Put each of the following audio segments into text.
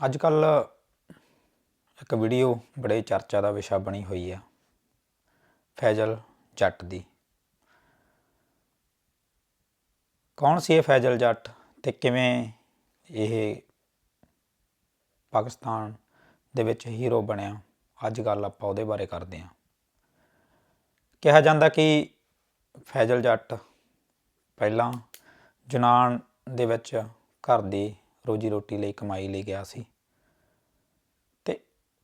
ਅੱਜ ਕੱਲ ਇੱਕ ਵੀਡੀਓ ਬੜੇ ਚਰਚਾ ਦਾ ਵਿਸ਼ਾ ਬਣੀ ਹੋਈ ਆ, ਫੈਜ਼ਲ ਜੱਟ ਦੀ। ਕੌਣ ਸੀ ਇਹ ਫੈਜ਼ਲ ਜੱਟ ਤੇ ਕਿਵੇਂ ਇਹ ਪਾਕਿਸਤਾਨ ਦੇ ਵਿੱਚ ਹੀਰੋ ਬਣਿਆ? ਅੱਜ ਗੱਲ ਆਪਾਂ ਉਹਦੇ ਬਾਰੇ ਕਰਦੇ ਹਾਂ। ਕਿਹਾ ਜਾਂਦਾ ਕਿ ਫੈਜ਼ਲ ਜੱਟ ਪਹਿਲਾਂ ਜਨਾਨ ਦੇ ਵਿੱਚ ਘਰ ਦੀ ਰੋਜੀ ਰੋਟੀ ਲਈ, ਕਮਾਈ ਲਈ ਗਿਆ ਸੀ। ਤੇ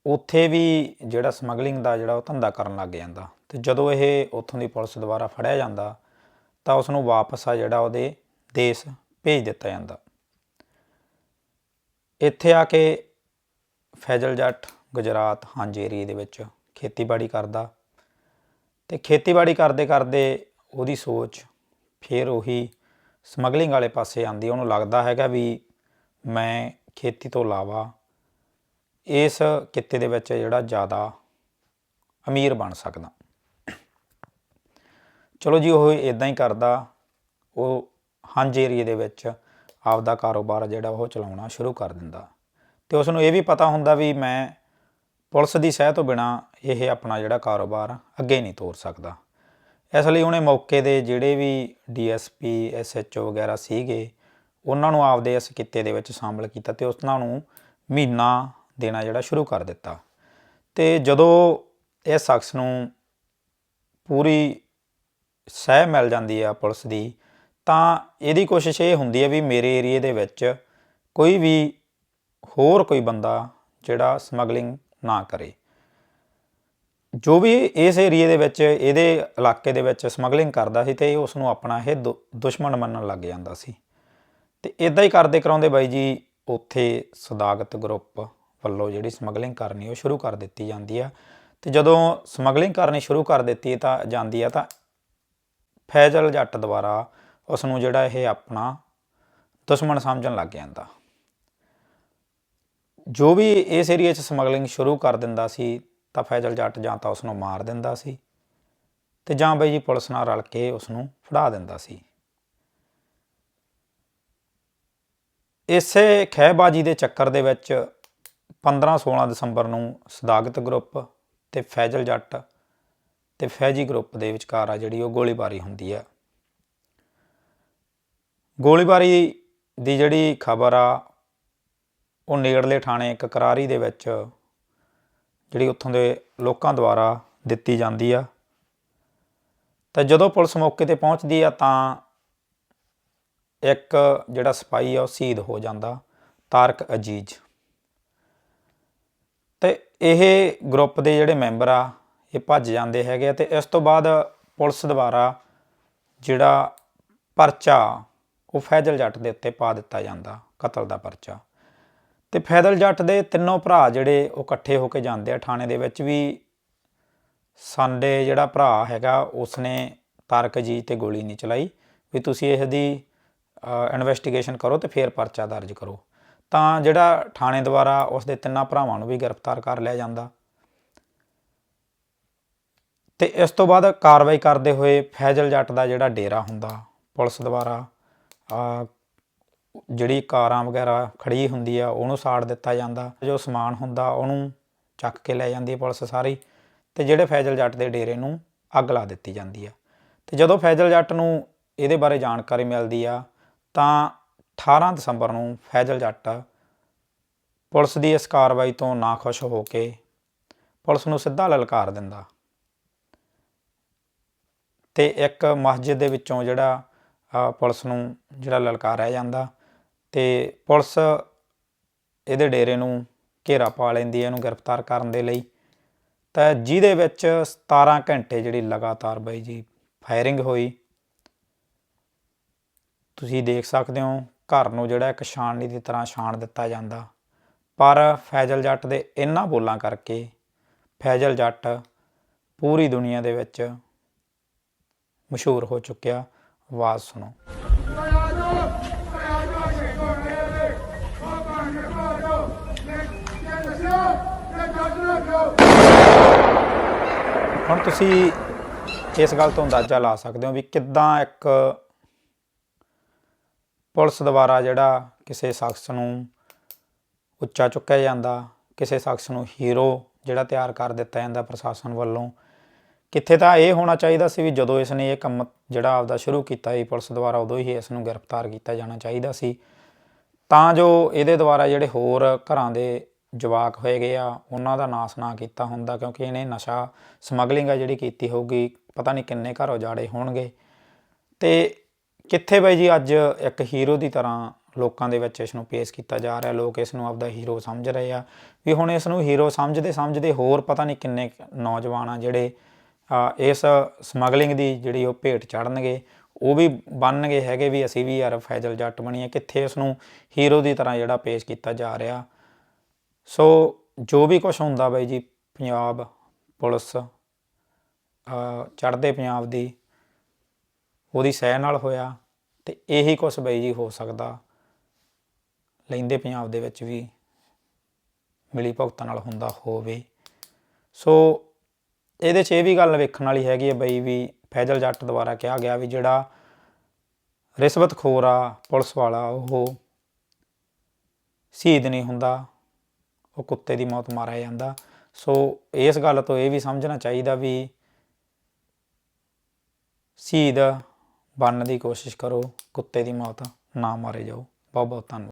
ਉੱਥੇ ਵੀ ਜਿਹੜਾ ਸਮਗਲਿੰਗ ਦਾ ਜਿਹੜਾ ਉਹ ਧੰਦਾ ਕਰਨ ਲੱਗ ਜਾਂਦਾ। ਤੇ ਜਦੋਂ ਇਹ ਉੱਥੋਂ ਦੀ ਪੁਲਿਸ ਦੁਆਰਾ ਫੜਿਆ ਜਾਂਦਾ, ਤਾਂ ਉਸ ਨੂੰ ਵਾਪਸ ਆ ਜਿਹੜਾ ਉਹਦੇ ਦੇਸ਼ ਭੇਜ ਦਿੱਤਾ ਜਾਂਦਾ। ਇੱਥੇ ਆ ਕੇ ਫੈਜ਼ਲ ਜੱਟ ਗੁਜਰਾਤ ਹਾਂਜ ਏਰੀਏ ਦੇ ਵਿੱਚ ਖੇਤੀਬਾੜੀ ਕਰਦਾ। ਤੇ ਖੇਤੀਬਾੜੀ ਕਰਦੇ ਕਰਦੇ ਉਹਦੀ ਸੋਚ ਫਿਰ ਉਹੀ ਸਮਗਲਿੰਗ ਵਾਲੇ ਪਾਸੇ ਆਂਦੀ ਉਹਨੂੰ ਲੱਗਦਾ ਹੈਗਾ ਵੀ ਮੈਂ ਖੇਤੀ ਤੋਂ ਇਲਾਵਾ ਇਸ ਕਿੱਤੇ ਦੇ ਵਿੱਚ ਜਿਹੜਾ ਜ਼ਿਆਦਾ ਅਮੀਰ ਬਣ ਸਕਦਾ। ਚਲੋ ਜੀ, ਉਹ ਇਦਾਂ ਹੀ ਕਰਦਾ। ਉਹ ਹੰਜ ਏਰੀਏ ਦੇ ਵਿੱਚ ਆਪਦਾ ਕਾਰੋਬਾਰ ਜਿਹੜਾ ਉਹ ਚਲਾਉਣਾ ਸ਼ੁਰੂ ਕਰ ਦਿੰਦਾ। ਤੇ ਉਸ ਨੂੰ ਇਹ ਵੀ ਪਤਾ ਹੁੰਦਾ ਵੀ ਮੈਂ ਪੁਲਿਸ ਦੀ ਸਹਿ ਤੋਂ ਬਿਨਾ ਇਹ ਆਪਣਾ ਜਿਹੜਾ ਕਾਰੋਬਾਰ ਅੱਗੇ ਨਹੀਂ ਤੋਰ ਸਕਦਾ। ਇਸ ਲਈ ਉਹਨੇ ਮੌਕੇ ਦੇ ਜਿਹੜੇ ਵੀ ਡੀਐਸਪੀ ਐਸਐਚਓ ਵਗੈਰਾ ਸੀਗੇ ਉਹਨਾਂ ਨੂੰ ਆਪਦੇ ਇਸ ਕਿੱਤੇ ਦੇ ਵਿੱਚ ਸ਼ਾਮਲ ਕੀਤਾ ਤੇ ਉਹਨਾਂ ਨੂੰ ਮਹੀਨਾ ਦੇਣਾ ਜਿਹੜਾ ਸ਼ੁਰੂ ਕਰ ਦਿੱਤਾ। ਤੇ ਜਦੋਂ ਇਹ ਸ਼ਖਸ ਨੂੰ ਪੂਰੀ ਸਹਿ ਮਿਲ ਜਾਂਦੀ ਆ ਪੁਲਿਸ ਦੀ, ਤਾਂ ਇਹਦੀ ਕੋਸ਼ਿਸ਼ ਇਹ ਹੁੰਦੀ ਹੈ ਵੀ ਮੇਰੇ ਏਰੀਏ ਦੇ ਵਿੱਚ ਕੋਈ ਵੀ ਹੋਰ ਕੋਈ ਬੰਦਾ ਜਿਹੜਾ ਸਮਗਲਿੰਗ ਨਾ ਕਰੇ। ਜੋ ਵੀ ਇਸ ਏਰੀਏ ਦੇ ਵਿੱਚ, ਇਹਦੇ ਇਲਾਕੇ ਦੇ ਵਿੱਚ ਸਮਗਲਿੰਗ ਕਰਦਾ ਸੀ ਤੇ ਉਸ ਨੂੰ ਆਪਣਾ ਇਹ ਦੁ- ਦੁਸ਼ਮਣ ਮੰਨਣ ਲੱਗ ਜਾਂਦਾ ਸੀ। ਤੇ ਇਦਾਂ ਹੀ ਕਰਦੇ ਕਰਾਉਂਦੇ ਬਾਈ ਜੀ, ਉੱਥੇ ਸਦਾਗਤ ਗਰੁੱਪ ਵੱਲੋਂ ਜਿਹੜੀ ਸਮਗਲਿੰਗ ਕਰਨੀ, ਉਹ ਸ਼ੁਰੂ ਕਰ ਦਿੱਤੀ ਜਾਂਦੀ ਆ। ਤੇ ਜਦੋਂ ਸਮਗਲਿੰਗ ਕਰਨੀ ਸ਼ੁਰੂ ਕਰ ਦਿੱਤੀ ਤਾਂ ਜਾਂਦੀ ਆ ਤਾਂ ਫੈਜ਼ਲ ਜੱਟ ਦੁਆਰਾ ਉਸ ਨੂੰ ਜਿਹੜਾ ਇਹ ਆਪਣਾ ਦੁਸ਼ਮਣ ਸਮਝਣ ਲੱਗ ਜਾਂਦਾ। ਜੋ ਵੀ ਇਸ ਏਰੀਆ 'ਚ ਸਮਗਲਿੰਗ ਸ਼ੁਰੂ ਕਰ ਦਿੰਦਾ ਸੀ, ਤਾਂ ਫੈਜ਼ਲ ਜੱਟ ਜਾਂ ਤਾਂ ਉਸ ਨੂੰ ਮਾਰ ਦਿੰਦਾ ਸੀ ਤੇ ਜਾਂ ਬਈ ਜੀ ਪੁਲਿਸ ਨਾਲ ਰਲ ਕੇ ਉਸ ਨੂੰ ਫੜਾ ਦਿੰਦਾ ਸੀ। ਇਸੇ ਖਹਿਬਾਜੀ ਦੇ ਚੱਕਰ ਦੇ ਵਿੱਚ 15-16 ਦਸੰਬਰ ਨੂੰ ਸਦਾਗਤ ਗਰੁੱਪ ਤੇ ਫੈਜ਼ਲ ਜੱਟ ਤੇ ਫੈਜੀ ਗਰੁੱਪ ਦੇ ਵਿਚਕਾਰ ਆ ਜਿਹੜੀ ਉਹ ਗੋਲੀਬਾਰੀ ਹੁੰਦੀ ਆ। ਗੋਲੀਬਾਰੀ ਦੀ ਜਿਹੜੀ ਖਬਰ ਆ, ਉਹ ਨੇੜਲੇ ਥਾਣੇ ਕਕਰਾਰੀ ਦੇ ਵਿੱਚ ਜਿਹੜੀ ਉੱਥੋਂ ਦੇ ਲੋਕਾਂ ਦੁਆਰਾ ਦਿੱਤੀ ਜਾਂਦੀ ਆ। ਤਾਂ ਜਦੋਂ ਪੁਲਿਸ ਮੌਕੇ ਤੇ ਪਹੁੰਚਦੀ ਆ ਤਾਂ ਇੱਕ ਜਿਹੜਾ ਸਿਪਾਹੀ ਆ ਉਹ ਸ਼ਹੀਦ ਹੋ ਜਾਂਦਾ, ਤਾਰਕ ਅਜੀਜ਼। ਤੇ ਇਹ ਗਰੁੱਪ ਦੇ ਜਿਹੜੇ ਮੈਂਬਰ ਆ, ਇਹ ਭੱਜ ਜਾਂਦੇ ਹੈਗੇ ਆ ਤੇ ਇਸ ਤੋਂ ਬਾਅਦ ਪੁਲਿਸ ਦੁਆਰਾ ਜਿਹੜਾ ਪਰਚਾ, ਉਹ ਫੈਜ਼ਲ ਜੱਟ ਦੇ ਉੱਤੇ ਪਾ ਦਿੱਤਾ ਜਾਂਦਾ, ਕਤਲ ਦਾ ਪਰਚਾ। ਤੇ ਫੈਜ਼ਲ ਜੱਟ ਦੇ ਤਿੰਨੋਂ ਭਰਾ ਜਿਹੜੇ, ਉਹ ਇਕੱਠੇ ਹੋ ਕੇ ਜਾਂਦੇ ਆ ਥਾਣੇ ਦੇ ਵਿੱਚ ਵੀ। ਸਾਡੇ ਜਿਹੜਾ ਭਰਾ ਹੈਗਾ, ਉਸਨੇ ਤਾਰਕ ਜੀ ਤੇ ਗੋਲੀ ਨਹੀਂ ਚਲਾਈ। ਵੀ ਤੁਸੀਂ ਇਸ ਦੀ ਇਨਵੈਸਟੀਗੇਸ਼ਨ ਕਰੋ ਤੇ ਫਿਰ ਪਰਚਾ ਦਰਜ ਕਰੋ। ਤਾਂ ਜਿਹੜਾ ਥਾਣੇ ਦੁਆਰਾ ਉਸ ਦੇ ਤਿੰਨਾਂ ਭਰਾਵਾਂ ਨੂੰ ਵੀ ਗ੍ਰਿਫਤਾਰ ਕਰ ਲਿਆ ਜਾਂਦਾ। ਤੇ ਇਸ ਤੋਂ ਬਾਅਦ ਕਾਰਵਾਈ ਕਰਦੇ ਹੋਏ ਫੈਜ਼ਲ ਜੱਟ ਦਾ ਜਿਹੜਾ ਡੇਰਾ ਹੁੰਦਾ, ਪੁਲਿਸ ਦੁਆਰਾ ਜਿਹੜੀ ਕਾਰਾਂ ਵਗੈਰਾ ਖੜੀ ਹੁੰਦੀ ਆ, ਉਹਨੂੰ ਸਾੜ ਦਿੱਤਾ ਜਾਂਦਾ। ਜੋ ਸਮਾਨ ਹੁੰਦਾ, ਉਹਨੂੰ ਚੱਕ ਕੇ ਲੈ ਜਾਂਦੀ ਪੁਲਿਸ ਸਾਰੀ ਤੇ ਜਿਹੜੇ ਫੈਜ਼ਲ ਜੱਟ ਦੇ ਡੇਰੇ ਨੂੰ ਅੱਗ ਲਾ ਦਿੱਤੀ ਜਾਂਦੀ ਆ। ਤੇ ਜਦੋਂ ਫੈਜ਼ਲ ਜੱਟ ਨੂੰ ਇਹਦੇ ਬਾਰੇ ਜਾਣਕਾਰੀ ਮਿਲਦੀ ਆ ਤਾਂ 18 ਦਸੰਬਰ ਨੂੰ ਫੈਜ਼ਲ ਜੱਟ ਪੁਲਿਸ ਦੀ ਇਸ ਕਾਰਵਾਈ ਤੋਂ ਨਾਖੁਸ਼ ਹੋ ਕੇ ਪੁਲਿਸ ਨੂੰ ਸਿੱਧਾ ਲਲਕਾਰ ਦਿੰਦਾ। ਤੇ ਇੱਕ ਮਸਜਿਦ ਦੇ ਵਿੱਚੋਂ ਜਿਹੜਾ ਪੁਲਿਸ ਨੂੰ ਜਿਹੜਾ ਲਲਕਾਰਿਆ ਜਾਂਦਾ ਤੇ ਪੁਲਿਸ ਇਹਦੇ ਡੇਰੇ ਨੂੰ ਘੇਰਾ ਪਾ ਲੈਂਦੀ ਹੈ, ਇਹਨੂੰ ਗ੍ਰਿਫਤਾਰ ਕਰਨ ਦੇ ਲਈ। ਤਾਂ ਜਿਹਦੇ ਵਿੱਚ 17 ਘੰਟੇ ਜਿਹੜੀ ਲਗਾਤਾਰ ਬਾਈ ਜੀ, ਫਾਇਰਿੰਗ ਹੋਈ। ਤੁਸੀਂ ਦੇਖ ਸਕਦੇ ਹੋ ਘਰ ਨੂੰ ਜਿਹੜਾ ਇੱਕ ਛਾਣਨੀ ਦੀ ਤਰ੍ਹਾਂ ਛਾਣ ਦਿੱਤਾ ਜਾਂਦਾ। ਪਰ ਫੈਜ਼ਲ ਜੱਟ ਦੇ ਇਹਨਾਂ ਬੋਲਾਂ ਕਰਕੇ ਫੈਜ਼ਲ ਜੱਟ ਪੂਰੀ ਦੁਨੀਆ ਦੇ ਵਿੱਚ ਮਸ਼ਹੂਰ ਹੋ ਚੁੱਕਿਆ। ਆਵਾਜ਼ ਸੁਣੋ। ਹੁਣ ਤੁਸੀਂ ਇਸ ਗੱਲ ਤੋਂ ਅੰਦਾਜ਼ਾ ਲਾ ਸਕਦੇ ਹੋ ਵੀ ਕਿੱਦਾਂ ਇੱਕ ਪੁਲਿਸ ਦੁਆਰਾ ਜਿਹੜਾ ਕਿਸੇ ਸ਼ਖਸ ਨੂੰ ਉੱਚਾ ਚੁੱਕਿਆ ਜਾਂਦਾ, ਕਿਸੇ ਸ਼ਖਸ ਨੂੰ ਹੀਰੋ ਜਿਹੜਾ ਤਿਆਰ ਕਰ ਦਿੱਤਾ ਜਾਂਦਾ ਪ੍ਰਸ਼ਾਸਨ ਵੱਲੋਂ, ਕਿੱਥੇ ਤਾਂ ਇਹ ਹੋਣਾ ਚਾਹੀਦਾ ਸੀ ਵੀ ਜਦੋਂ ਇਸ ਨੇ ਇਹ ਕੰਮ ਜਿਹੜਾ ਆਪਦਾ ਸ਼ੁਰੂ ਕੀਤਾ ਸੀ, ਪੁਲਿਸ ਦੁਆਰਾ ਉਦੋਂ ਹੀ ਇਸ ਨੂੰ ਗ੍ਰਿਫਤਾਰ ਕੀਤਾ ਜਾਣਾ ਚਾਹੀਦਾ ਸੀ। ਤਾਂ ਜੋ ਇਹਦੇ ਦੁਆਰਾ ਜਿਹੜੇ ਹੋਰ ਘਰਾਂ ਦੇ ਜਵਾਕ ਹੋਏ ਗਏ ਆ, ਉਹਨਾਂ ਦਾ ਨਾਸ ਨਾ ਕੀਤਾ ਹੁੰਦਾ, ਕਿਉਂਕਿ ਇਹਨੇ ਨਸ਼ਾ ਸਮਗਲਿੰਗ ਆ ਜਿਹੜੀ ਕੀਤੀ ਹੋਊਗੀ, ਪਤਾ ਨਹੀਂ ਕਿੰਨੇ ਘਰ ਉਜਾੜੇ ਹੋਣਗੇ। ਤੇ ਕਿੱਥੇ ਬਾਈ ਜੀ ਅੱਜ ਇੱਕ ਹੀਰੋ ਦੀ ਤਰ੍ਹਾਂ ਲੋਕਾਂ ਦੇ ਵਿੱਚ ਇਸ ਨੂੰ ਪੇਸ਼ ਕੀਤਾ ਜਾ ਰਿਹਾ ਲੋਕ ਇਸ ਨੂੰ ਆਪਦਾ ਹੀਰੋ ਸਮਝ ਰਹੇ ਆ। ਵੀ ਹੁਣ ਇਸ ਨੂੰ ਹੀਰੋ ਸਮਝਦੇ ਸਮਝਦੇ ਹੋਰ ਪਤਾ ਨਹੀਂ ਕਿੰਨੇ ਨੌਜਵਾਨ ਆ ਜਿਹੜੇ ਇਸ ਸਮਗਲਿੰਗ ਦੀ ਜਿਹੜੀ ਉਹ ਭੇਟ ਚੜਨਗੇ ਉਹ ਵੀ ਬਣਨਗੇ ਹੈਗੇ ਵੀ ਅਸੀਂ ਵੀ ਯਾਰ ਫੈਜ਼ਲ ਜੱਟ ਬਣੀਏ ਕਿੱਥੇ ਇਸ ਨੂੰ ਹੀਰੋ ਦੀ ਤਰ੍ਹਾਂ ਜਿਹੜਾ ਪੇਸ਼ ਕੀਤਾ ਜਾ ਰਿਹਾ। ਸੋ ਜੋ ਵੀ ਕੁਝ ਹੁੰਦਾ ਬਾਈ ਜੀ ਪੰਜਾਬ ਪੁਲਿਸ ਅ, ਚੜ੍ਹਦੇ ਪੰਜਾਬ ਦੀ ਉਹਦੀ ਸਹਿ ਨਾਲ ਹੋਇਆ ਤੇ ਇਹੀ ਕੁਝ ਬਈ ਜੀ ਹੋ ਸਕਦਾ। ਲੈਂਦੇ ਪੰਜਾਬ ਦੇ ਵਿੱਚ ਵੀ ਮਿਲੀ ਭੁਗਤਾਂ ਨਾਲ ਹੁੰਦਾ ਹੋਵੇ। ਸੋ ਇਹਦੇ 'ਚ ਇਹ ਵੀ ਗੱਲ ਵੇਖਣ ਵਾਲੀ ਹੈਗੀ ਹੈ ਬਈ ਵੀ ਫੈਜ਼ਲ ਜੱਟ ਦੁਆਰਾ ਕਿਹਾ ਗਿਆ ਵੀ ਜਿਹੜਾ ਰਿਸ਼ਵਤਖੋਰ ਆ, ਪੁਲਿਸ ਵਾਲਾ, ਉਹ ਸ਼ਹੀਦ ਨਹੀਂ ਹੁੰਦਾ, ਉਹ ਕੁੱਤੇ ਦੀ ਮੌਤ ਮਾਰਿਆ ਜਾਂਦਾ। ਸੋ ਇਸ ਗੱਲ ਤੋਂ ਇਹ ਵੀ ਸਮਝਣਾ ਚਾਹੀਦਾ ਵੀ ਸ਼ਹੀਦ ਬਣਨ ਦੀ ਕੋਸ਼ਿਸ਼ ਕਰੋ ਕੁੱਤੇ ਦੀ ਮੌਤ ਨਾ ਮਾਰੇ ਜਾਓ। ਬਹੁਤ ਬਹੁਤ ਧੰਨਵਾਦ।